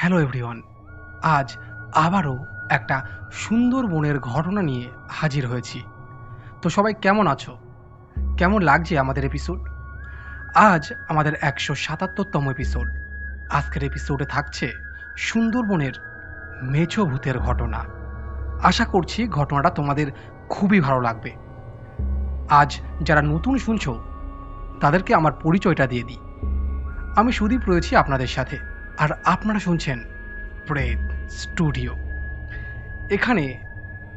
Hello everyone আজ আবারও একটা সুন্দর বনের ঘটনা নিয়ে হাজির হয়েছি। তো সবাই কেমন আছো? কেমন লাগছে আমাদের এপিসোড আজ আমাদের একশো সাতাত্তরতম এপিসোড আজকের এপিসোডে থাকছে সুন্দরবনের মেছো ভূতের ঘটনা। আশা করছি ঘটনাটা তোমাদের খুবই ভালো লাগবে। আজ যারা নতুন শুনছো, তাদেরকে আমার পরিচয়টা দিয়ে দিই। আমি সুদীপ রয়েছি আপনাদের সাথে। আর আপনারা শুনছেন প্রেত স্টুডিও। এখানে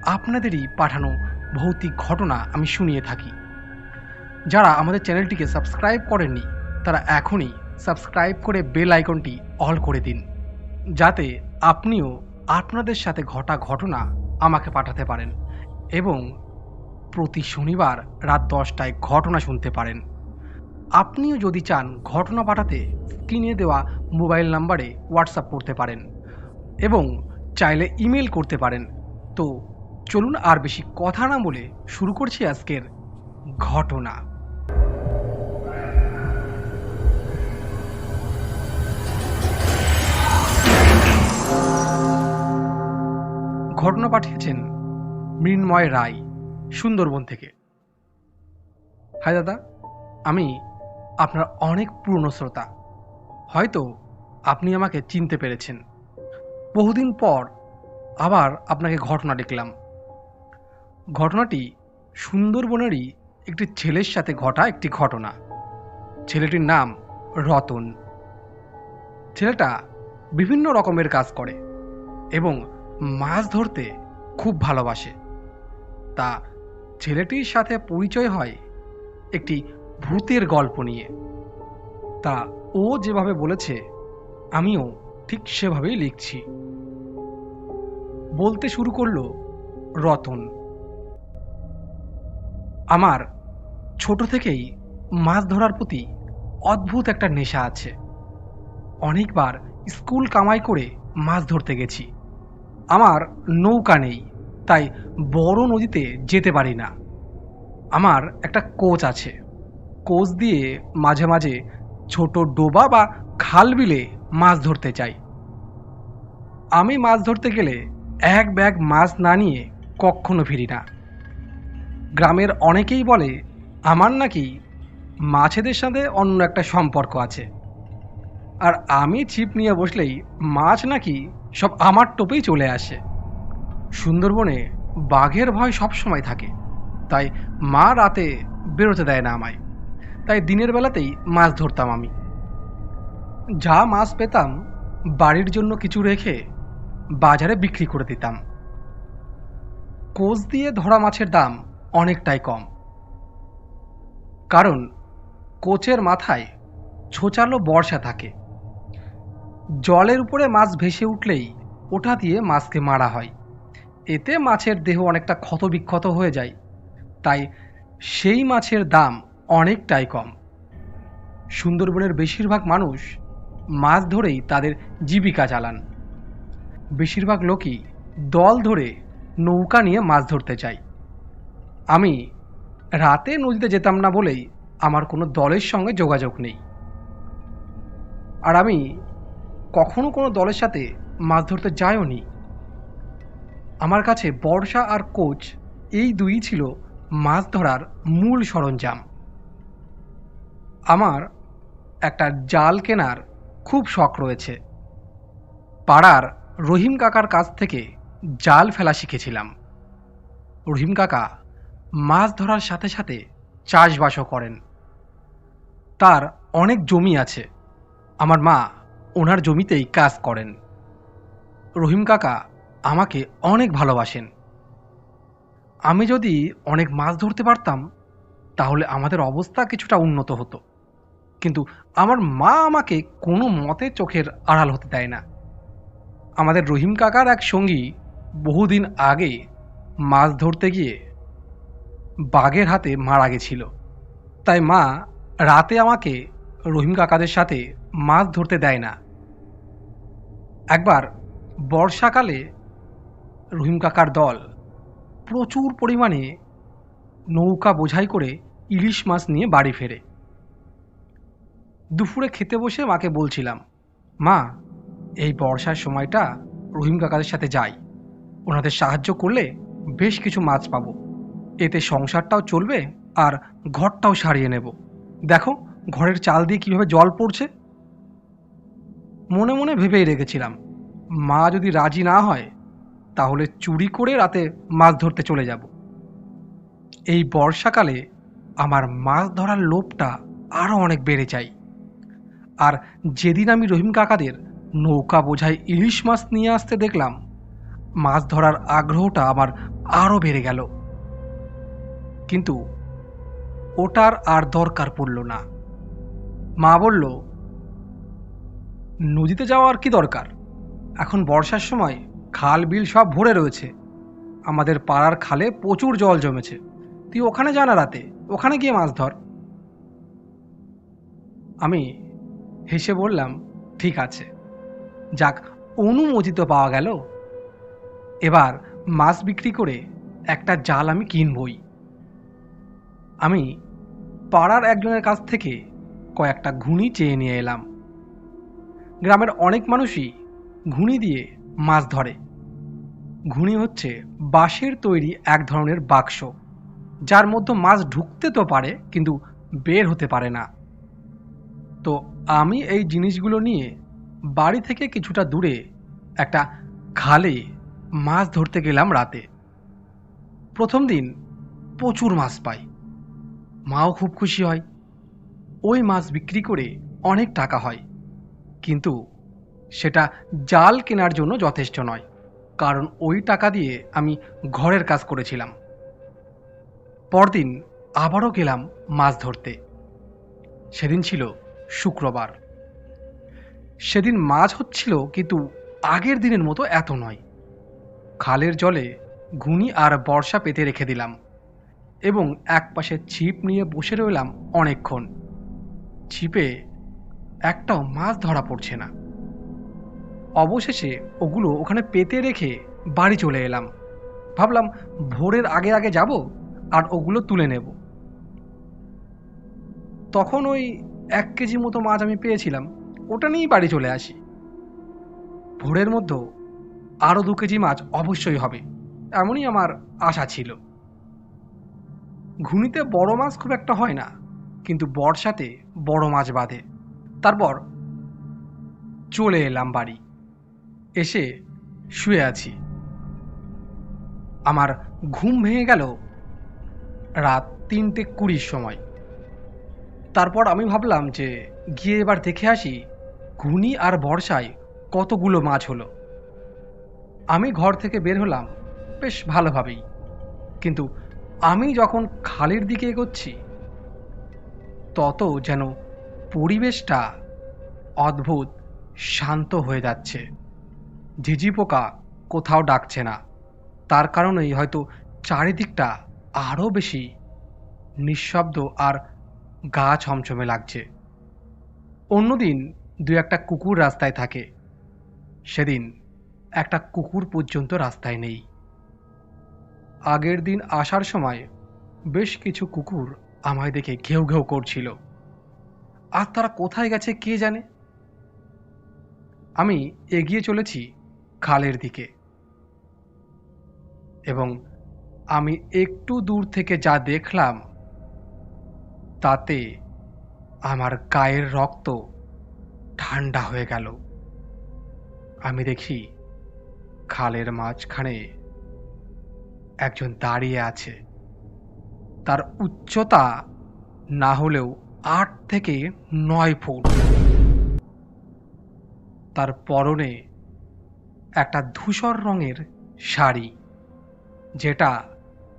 আপনাদেরই পাঠানো ভৌতিক ঘটনা আমি শুনিয়ে থাকি। যারা আমাদের চ্যানেলটিকে সাবস্ক্রাইব করেননি, তারা এখনই সাবস্ক্রাইব করে বেল আইকনটি অল করে দিন, যাতে আপনিও আপনাদের সাথে ঘটা ঘটনা আমাকে পাঠাতে পারেন এবং প্রতি শনিবার রাত দশটায় ঘটনা শুনতে পারেন। আপনিও যদি চান ঘটনা পাঠাতে স্ক্রিনে দেওয়া মোবাইল নাম্বারে হোয়াটসঅ্যাপ করতে পারেন এবং চাইলে ইমেল করতে পারেন। তো চলুন আর বেশি কথা না বলে শুরু করছি আজকের ঘটনা। ঘটনা পাঠিয়েছেন মৃন্ময় রায় সুন্দরবন থেকে। হাই দাদা, আমি আপনার অনেক পুরনো শ্রোতা। হয়তো আপনি আমাকে চিনতে পেরেছেন। বহুদিন পর আবার আপনাকে ঘটনা দেখলাম। ঘটনাটি সুন্দরবনেরই একটি ছেলের সাথে ঘটা একটি ঘটনা। ছেলেটির নাম রতন। ছেলেটা বিভিন্ন রকমের কাজ করে এবং মাছ ধরতে খুব ভালোবাসে। তা ছেলেটির সাথে পরিচয় হয় একটি ভূতের গল্প নিয়ে। তা ও যেভাবে বলেছে, আমিও ঠিক সেভাবেই লিখছি। বলতে শুরু করল রতন। আমার ছোট থেকেই মাছ ধরার প্রতি অদ্ভুত একটা নেশা আছে। অনেকবার স্কুল কামাই করে মাছ ধরতে গেছি। আমার নৌকা নেই, তাই বড় নদীতে যেতে পারি না। আমার একটা কোচ আছে। কোচ দিয়ে মাঝে মাঝে ছোট ডোবা বা খাল বিলে মাছ ধরতে চাই। আমি মাছ ধরতে গেলে এক ব্যাগ মাছ না নিয়ে কখনো ফিরি না। গ্রামের অনেকেই বলে, আমার নাকি মাছেদের সাথে অন্য একটা সম্পর্ক আছে। আর আমি ছিপ নিয়ে বসলেই মাছ নাকি সব আমার টোপেই চলে আসে। সুন্দরবনে বাঘের ভয় সবসময় থাকে, তাই মা রাতে বেরোতে দেয় না আমায়। তাই দিনের বেলাতেই মাছ ধরতাম আমি। যা মাছ পেতাম, বাড়ির জন্য কিছু রেখে বাজারে বিক্রি করে দিতাম। কোচ দিয়ে ধরা মাছের দাম অনেকটাই কম। কারণ কোচের মাথায় ছোচালো বর্ষা থাকে। জলের উপরে মাছ ভেসে উঠলেই ওটা দিয়ে মাছকে মারা হয়। এতে মাছের দেহ অনেকটা ক্ষতবিক্ষত হয়ে যায়। তাই সেই মাছের দাম অনেকটাই কম। সুন্দরবনের বেশিরভাগ মানুষ মাছ ধরেই তাদের জীবিকা চালান। বেশিরভাগ লোকই দল ধরে নৌকা নিয়ে মাছ ধরতে চায়। আমি রাতে নদীতে যেতাম না বলেই আমার কোনো দলের সঙ্গে যোগাযোগ নেই। আর আমি কখনো কোনো দলের সাথে মাছ ধরতে যাইও নি। আমার কাছে বর্ষা আর কোচ এই দুই ছিল মাছ ধরার মূল সরঞ্জাম। আমার একটা জাল কেনার খুব শখ রয়েছে। পাড়ার রহিম কাকার কাছ থেকে জাল ফেলা শিখেছিলাম। রহিম কাকা মাছ ধরার সাথে সাথে চাষবাসও করেন। তার অনেক জমি আছে। আমার মা ওনার জমিতেই কাজ করেন। রহিম কাকা আমাকে অনেক ভালোবাসেন। আমি যদি অনেক মাছ ধরতে পারতাম, তাহলে আমাদের অবস্থা কিছুটা উন্নত হতো। কিন্তু আমার মা আমাকে কোনো মতে চোখের আড়াল হতে দেয় না। আমাদের রহিম কাকার এক সঙ্গী বহুদিন আগে মাছ ধরতে গিয়ে বাঘের হাতে মারা গেছিল। তাই মা রাতে আমাকে রহিম কাকাদের সাথে মাছ ধরতে দেয় না। একবার বর্ষাকালে রহিম কাকার দল প্রচুর পরিমাণে নৌকা বোঝাই করে ইলিশ মাছ নিয়ে বাড়ি ফেরে। দুপুরে খেতে বসে মাকে বলছিলাম, মা, এই বর্ষার সময়টা রহিম কাকাদের সাথে যাই। ওনাদের সাহায্য করলে বেশ কিছু মাছ পাবো। এতে সংসারটাও চলবে আর ঘরটাও সারিয়ে নেব। দেখো, ঘরের চাল দিয়ে কীভাবে জল পড়ছে। মনে মনে ভেবেই রেখেছিলাম, মা যদি রাজি না হয়, তাহলে চুরি করে রাতে মাছ ধরতে চলে যাব। এই বর্ষাকালে আমার মাছ ধরার লোভটা আরও অনেক বেড়ে যায়। আর যেদিন আমি রহিম কাকাদের নৌকা বোঝায় ইলিশ মাছ নিয়ে আসতে দেখলাম, মাছ ধরার আগ্রহটা আমার আরও বেড়ে গেল। কিন্তু ওটার আর দরকার পড়ল না। মা বলল, নদীতে যাওয়ার কি দরকার? এখন বর্ষার সময় খাল বিল সব ভরে রয়েছে। আমাদের পাড়ার খালে প্রচুর জল জমেছে। তুই ওখানে যা না রাতে, ওখানে গিয়ে মাছ ধর। আমি হেসে বললাম, ঠিক আছে। যাক, অনুমোদিত পাওয়া গেল। এবার মাছ বিক্রি করে একটা জাল আমি কিনবই। আমি পাড়ার একজনের কাছ থেকে কয়েকটা ঘুনি চেয়ে নিয়ে এলাম। গ্রামের অনেক মানুষই ঘুনি দিয়ে মাছ ধরে। ঘুনি হচ্ছে বাঁশের তৈরি এক ধরনের বাক্স, যার মধ্যে মাছ ঢুকতে তো পারে, কিন্তু বের হতে পারে না। তো আমি এই জিনিসগুলো নিয়ে বাড়ি থেকে কিছুটা দূরে একটা খালে মাছ ধরতে গেলাম রাতে। প্রথম দিন প্রচুর মাছ পাই। মাও খুব খুশি হয়। ওই মাছ বিক্রি করে অনেক টাকা হয়। কিন্তু সেটা জাল কেনার জন্য যথেষ্ট নয়, কারণ ওই টাকা দিয়ে আমি ঘরের কাজ করেছিলাম। পরদিন আবারও গেলাম মাছ ধরতে। সেদিন ছিল শুক্রবার। সেদিন মাছ হচ্ছিল কিন্তু আগের দিনের মতো এত নয়। খালের জলে ঘুনি আর বর্ষা পেতে রেখে দিলাম এবং এক পাশে ছিপ নিয়ে বসে রইলাম অনেকক্ষণ। ছিপে একটাও মাছ ধরা পড়ছে না। অবশেষে ওগুলো ওখানে পেতে রেখে বাড়ি চলে এলাম। ভাবলাম ভোরের আগে আগে যাব আর ওগুলো তুলে নেব। তখন ওই এক কেজি মতো মাছ আমি পেয়েছিলাম, ওটা নিয়েই বাড়ি চলে আসি। ভোরের মধ্যে আরও দু কেজি মাছ অবশ্যই হবে, এমনই আমার আশা ছিল। ঘুনিতে বড় মাছ খুব একটা হয় না, কিন্তু বর্ষাতে বড় মাছ বাঁধে। তারপর চলে এলাম বাড়ি, এসে শুয়ে আছি। আমার ঘুম ভেঙে গেল রাত তিনটে কুড়ির সময়। তারপর আমি ভাবলাম যে গিয়ে এবার দেখে আসি ঘুনি আর বর্ষায় কতগুলো মাছ হলো। আমি ঘর থেকে বের হলাম বেশ ভালোভাবেই। কিন্তু আমি যখন খালের দিকে এগোচ্ছি, তত যেন পরিবেশটা অদ্ভুত শান্ত হয়ে যাচ্ছে। ঝিঝি পোকা কোথাও ডাকছে না। তার কারণেই হয়তো চারিদিকটা আরও বেশি নিঃশব্দ আর গা ছমছমে লাগছে। অন্যদিন দু একটা কুকুর রাস্তায় থাকে। সেদিন একটা কুকুর পর্যন্ত রাস্তায় নেই। আগের দিন আসার সময় বেশ কিছু কুকুর আমায় দেখে ঘেউ ঘেউ করছিল। আর তারা কোথায় গেছে কে জানে? আমি এগিয়ে চলেছি খালের দিকে। এবং আমি একটু দূর থেকে যা দেখলাম তাতে আমার গায়ের রক্ত ঠান্ডা হয়ে গেল। আমি দেখি খালের মাঝখানে একজন দাঁড়িয়ে আছে। তার উচ্চতা না হলেও আট থেকে নয় ফুট। তার পরনে একটা ধূসর রঙের শাড়ি, যেটা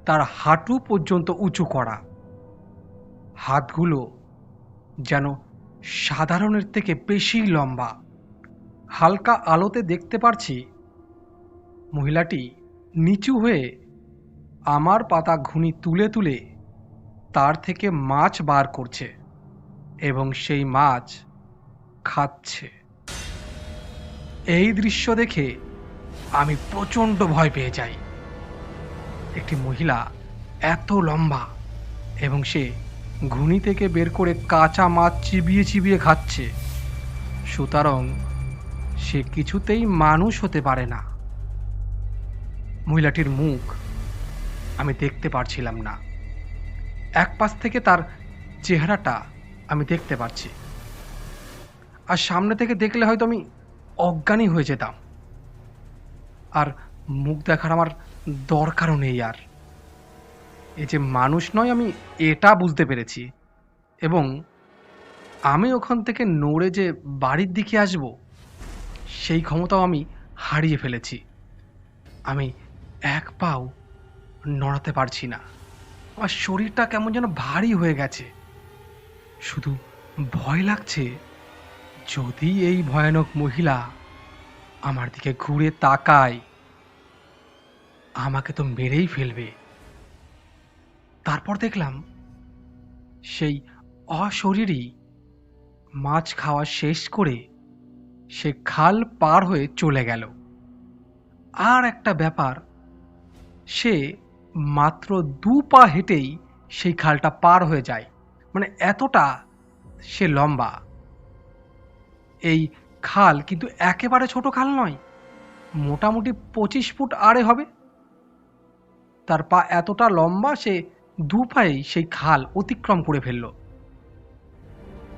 তার হাঁটু পর্যন্ত উঁচু করা। হাতগুলো যেন সাধারণের থেকে বেশি লম্বা। হালকা আলোতে দেখতে পারছি মহিলাটি নিচু হয়ে আমার পাতা ঘুনি তুলে তুলে তার থেকে মাছ বার করছে এবং সেই মাছ খাচ্ছে। এই দৃশ্য দেখে আমি প্রচণ্ড ভয় পেয়ে যাই। একটি মহিলা এত লম্বা এবং সে ঘুনি থেকে বের করে কাঁচা মাছ চিবিয়ে চিবিয়ে খাচ্ছে। সুতরাং সে কিছুতেই মানুষ হতে পারে না। মহিলাটির মুখ আমি দেখতে পারছিলাম না। এক পাশ থেকে তার চেহারাটা আমি দেখতে পাচ্ছি আর সামনে থেকে দেখলে হয়তো আমি অজ্ঞানী হয়ে যেতাম। আর মুখ দেখার আমার দরকারও নেই আর। এই যে মানুষ নয়, আমি এটা বুঝতে পেরেছি। এবং আমি ওখান থেকে নড়ে যে বাড়ির দিকে আসব, সেই ক্ষমতাও আমি হারিয়ে ফেলেছি। আমি এক পাও নড়াতে পারছি না। আমার শরীরটা কেমন যেন ভারী হয়ে গেছে। শুধু ভয় লাগছে যদি এই ভয়ানক মহিলা আমার দিকে ঘুরে তাকায়, আমাকে তো মেরেই ফেলবে। তারপর দেখলাম সেই অশরীরই মাছ খাওয়া শেষ করে সে খাল পার হয়ে চলে গেল। আর একটা ব্যাপার, সে মাত্র দু পা হেঁটেই সেই খালটা পার হয়ে যায়। মানে এতটা সে লম্বা। এই খাল কিন্তু একেবারে ছোট খাল নয়, মোটামুটি পঁচিশ ফুট আড়ে হবে। তার পা এতটা লম্বা সে দু পায়েই সেই খাল অতিক্রম করে ফেলল।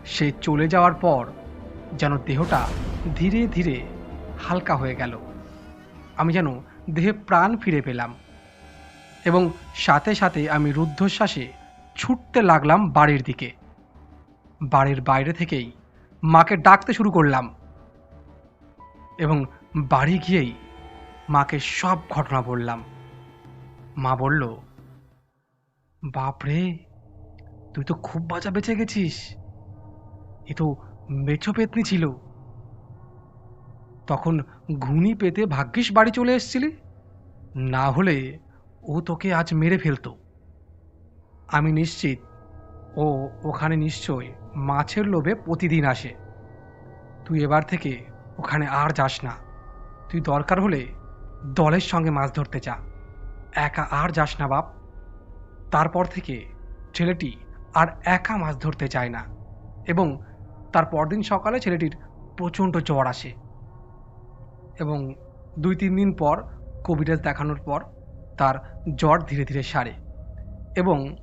সে চলে যাওয়ার পর যেন দেহটা ধীরে ধীরে হালকা হয়ে গেল। আমি যেন দেহে প্রাণ ফিরে পেলাম এবং সাথে সাথে আমি রুদ্ধশ্বাসে ছুটতে লাগলাম বাড়ির দিকে। বাড়ির বাইরে থেকেই মাকে ডাকতে শুরু করলাম এবং বাড়ি গিয়েই মাকে সব ঘটনা বললাম। মা বলল বাপরে, তুই তো খুব বাজা বেঁচে গেছিস। এ তো মেছো পেতনি ছিল। তখন ঘুনি পেতে ভাগ্যিস বাড়ি চলে এসেছিলি। না হলে ও তোকে আজ মেরে ফেলতো। আমি নিশ্চিত, ও ওখানে নিশ্চয় মাছের লোভে প্রতিদিন আসে। তুই এবার থেকে ওখানে আর যাস না। তুই দরকার হলে দলের সঙ্গে মাছ ধরতে যা। একা আর যাস না বাপ। তারপর থেকে ছেলেটি আর একা মাছ ধরতে চায় না এবং তার পরদিন সকালে ছেলেটির প্রচণ্ড জ্বর আসে এবং দুই তিন দিন পর কবিরাজ দেখানোর পর তার জ্বর ধীরে ধীরে সারে এবং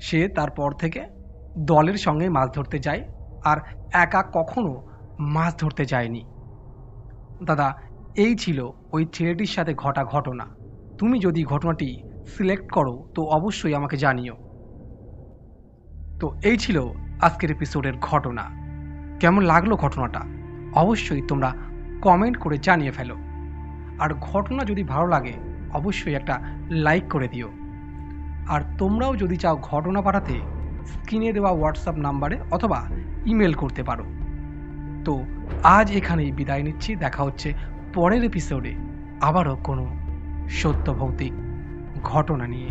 সে তারপর থেকে দলের সঙ্গে মাছ ধরতে যায় আর একা কখনো মাছ ধরতে যায়নি। দাদা, এই ছিল ওই ছেলেটির সাথে ঘটা ঘটনা। তুমি যদি ঘটনাটি সিলেক্ট করো, তো অবশ্যই আমাকে জানিও। তো এই ছিল আজকের এপিসোডের ঘটনা। কেমন লাগল ঘটনাটা? অবশ্যই তোমরা কমেন্ট করে জানিয়ে ফেলো। আর ঘটনা যদি ভালো লাগে, অবশ্যই একটা লাইক করে দিও। আর তোমরাও যদি চাও ঘটনা পাঠাতে স্ক্রিনে দেওয়া হোয়াটসঅ্যাপ নাম্বারে অথবা ইমেল করতে পারো। তো আজ এখানেই বিদায় নিচ্ছি, দেখা হচ্ছে পরের এপিসোডে আবারও কোনো সত্য ভৌতিক ঘটনা নিয়ে